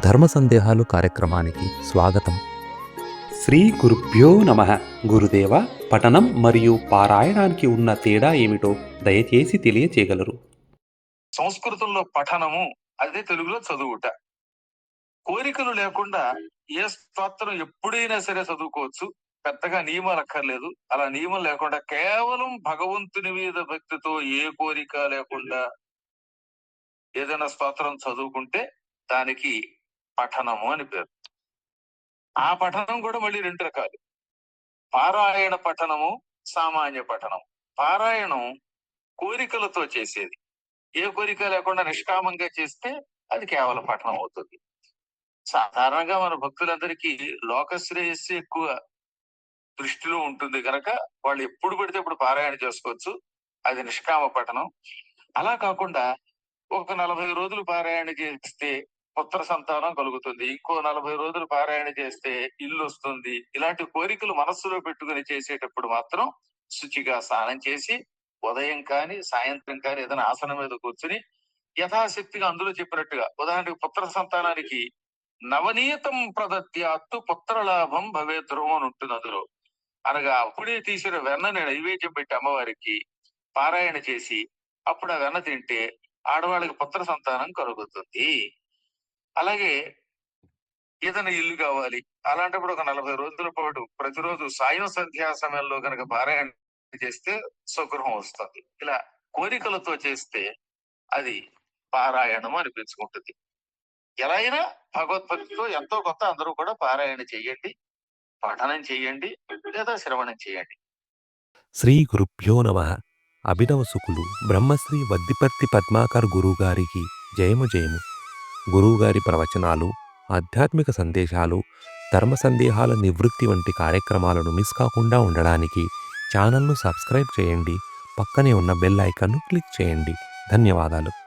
ధర్మ సందేహాలు కార్యక్రమానికి స్వాగతం. శ్రీ గురుభ్యో నమ. గురుదేవ పఠనం మరియు పారాయణానికి ఉన్న తేడా ఏమిటో దయచేసి తెలియచేయగలరు. సంస్కృతంలో పఠనము అదే తెలుగులో చదువుట. కోరికలు లేకుండా ఏ స్తోత్రం ఎప్పుడైనా సరే చదువుకోవచ్చు. పెద్దగా నియమాలు అక్కర్లేదు. అలా నియమం లేకుండా కేవలం భగవంతుని మీద భక్తితో ఏ కోరిక లేకుండా ఏదైనా స్తోత్రం చదువుకుంటే దానికి పఠనము అని పేరు. ఆ పఠనం కూడా మళ్ళీ రెండు రకాలు. పారాయణ పఠనము సామాన్య పఠనం పారాయణం కోరికలతో చేసేది. ఏ కోరిక లేకుండా నిష్కామంగా చేస్తే అది కేవలం పఠనం అవుతుంది. సాధారణంగా మన భక్తులందరికీ లోకశ్రేయస్సు ఎక్కువ దృష్టిలో ఉంటుంది కనుక వాళ్ళు ఎప్పుడు పడితే ఇప్పుడు పారాయణ చేసుకోవచ్చు. అది నిష్కామ పఠనం. అలా కాకుండా ఒక నలభై రోజులు పారాయణ చేస్తే పుత్ర సంతానం కలుగుతుంది. ఇంకో నలభై రోజులు పారాయణ చేస్తే ఇల్లు వస్తుంది ఇలాంటి కోరికలు మనస్సులో పెట్టుకుని చేసేటప్పుడు మాత్రం శుచిగా స్నానం చేసి ఉదయం కానీ సాయంత్రం కానీ ఏదైనా ఆసనం మీద కూర్చుని యథాశక్తిగా అందులో చెప్పినట్టుగా ఉదాహరణకి పుత్ర సంతానానికి నవనీతం ప్రదత్యాత్తు పుత్ర లాభం భవే ధ్రువం అని ఉంటుంది అందులో. అనగా అప్పుడే తీసిన వెన్న నైవేద్యం పెట్టి అమ్మవారికి పారాయణ చేసి అప్పుడు ఆ వెన్న తింటే ఆడవాళ్ళకి పుత్ర సంతానం కలుగుతుంది. అలాగే ఏదైనా ఇల్లు కావాలి అలాంటప్పుడు ఒక నలభై రోజుల పాటు ప్రతిరోజు సాయం సంధ్యా సమయంలో కనుక పారాయణ చేస్తే సుగృహం వస్తుంది. ఇలా కోరికలతో చేస్తే అది పారాయణం అనిపించుకుంటుంది. ఎలా అయినా భగవద్భక్తితో ఎంతో కొత్త అందరూ కూడా పారాయణ చెయ్యండి పఠనం చెయ్యండి లేదా శ్రవణం చేయండి. శ్రీ గురుభ్యో నమ. అభినవ సుకులు. బ్రహ్మశ్రీ వద్దిపర్తి పద్మాకర్ గురువుగారికి జయము జయము. గురువుగారి ప్రవచనాలు ఆధ్యాత్మిక సందేశాలు ధర్మ సందేహాల నివృత్తి వంటి కార్యక్రమాలను మిస్ కాకుండా ఉండడానికి ఛానల్ను సబ్స్క్రైబ్ చేయండి. పక్కనే ఉన్న బెల్ ఐకాన్ను క్లిక్ చేయండి. ధన్యవాదాలు.